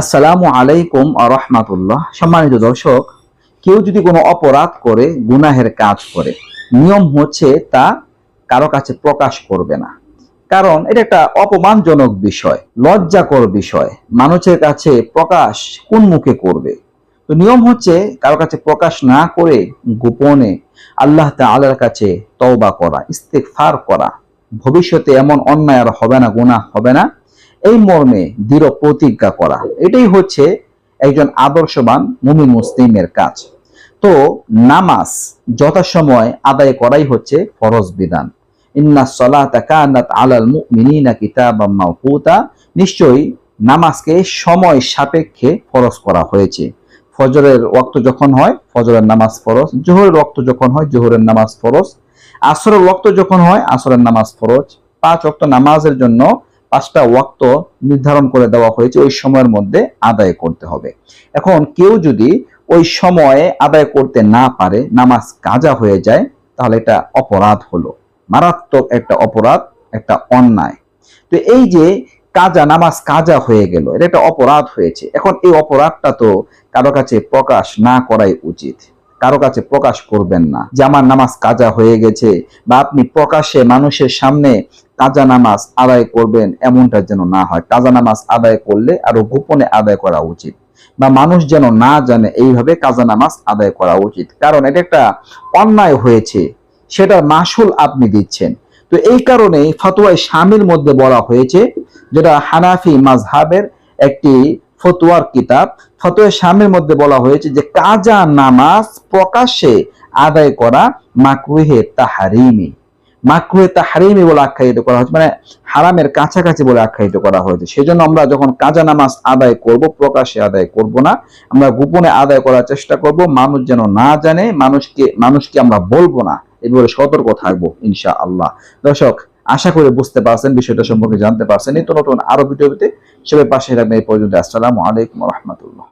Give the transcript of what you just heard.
আসসালামু আলাইকুম রহমাতুল্লাহ। সম্মানিত দর্শক, কেউ যদি কোনো অপরাধ করে, গুনাহের কাজ করে, নিয়ম হচ্ছে তা কারও কাছে প্রকাশ করবে না। কারণ এটা একটা অপমানজনক বিষয়, লজ্জাকর বিষয়। মানুষের কাছে প্রকাশ কোন মুখে করবে? তো নিয়ম হচ্ছে কারও কাছে প্রকাশ না করে গোপনে আল্লাহ তাআলার কাছে তওবা করা, ইস্তেগফার করা। ভবিষ্যতে এমন অন্যায় আর হবে না, গুনাহ হবে না। এই মর্মে দৃঢ় প্রতিজ্ঞা করা। এটাই হচ্ছে একজন আদর্শবান মুমিন মুসলিমের কাজ। তো নামাজ যথাসময় আদায় করাই হচ্ছে ফরজ বিধান। ইন্না সলাতা কানাত আলাল মুমিনিনা কিতাবাম মাওকুতা। নিশ্চয়ই নামাজকে সময় সাপেক্ষে ফরজ করা হয়েছে। ফজরের ওয়াক্ত যখন হয়, ফজরের নামাজ ফরজ। জোহরের ওয়াক্ত যখন হয়, জোহরের নামাজ ফরজ। আসরের ওয়াক্ত যখন হয়, আসরের নামাজ ফরজ। পাঁচ ওয়াক্ত নামাজের জন্য পাঁচটা ওয়াক্ত নির্ধারণ করে দেওয়া হয়েছে, ওই সময়ের মধ্যে আদায় করতে হবে। এখন কেউ যদি ওই সময়ে আদায় করতে না পারে, নামাজ কাজা হয়ে যায়, তাহলে এটা অপরাধ হলো। মারাত্মক একটা অপরাধ, একটা অন্যায়। তো এই যে কাজা, নামাজ কাজা হয়ে গেল, এটা একটা অপরাধ হয়েছে। এখন এই অপরাধটা তো কারও কাছে প্রকাশ না করাই উচিত। কারও কাছে প্রকাশ করবেন না। যে আমার নামাজ কাজা হয়ে গেছে বা আপনি প্রকাশ্যে মানুষের সামনে কাজা নামাজ আদায় করবেন এমনটা যেন না হয়। কাজা নামাজ আদায় করলে আরও গোপনে আদায় করা উচিত বা মানুষ যেন না জানে এইভাবে কাজা নামাজ আদায় করা উচিত। কারণ এটা একটা অন্যায় হয়েছে সেটার মাসুল আপনি দিচ্ছেন। তো এই কারণে ফতোয়ায় স্বামীর মধ্যে বলা হয়েছে, যেটা হানাফি মাজহাবের একটি ফতোয়ার কিতাব। ফতোয়া স্বামীর মধ্যে বলা হয়েছে যে, কাজা নামাজ প্রকাশ্যে আদায় করা মাকরুহে তাহারিমি। মাকরুহে তাহারিমি বলে আখ্যায়িত করা হয়েছে মানে হারামের কাছাকাছি বলে আখ্যায়িত করা হয়েছে। সেজন্য আমরা যখন কাজা নামাজ আদায় করব, প্রকাশ্যে আদায় করব না, আমরা গোপনে আদায় করার চেষ্টা করব, মানুষ যেন না জানে, মানুষকে মানুষকে আমরা বলব না। এভাবে সতর্ক থাকব ইনশা আল্লাহ দর্শক আশা করে বুঝতে পারছেন, বিষয়টা সম্পর্কে জানতে পারছেন। নিত্য নতুন আরও ভিডিওতে সবাই পাশে রাখবেন এই পর্যন্ত, আসসালাম আলাইকুম রহমতুল্লাহ।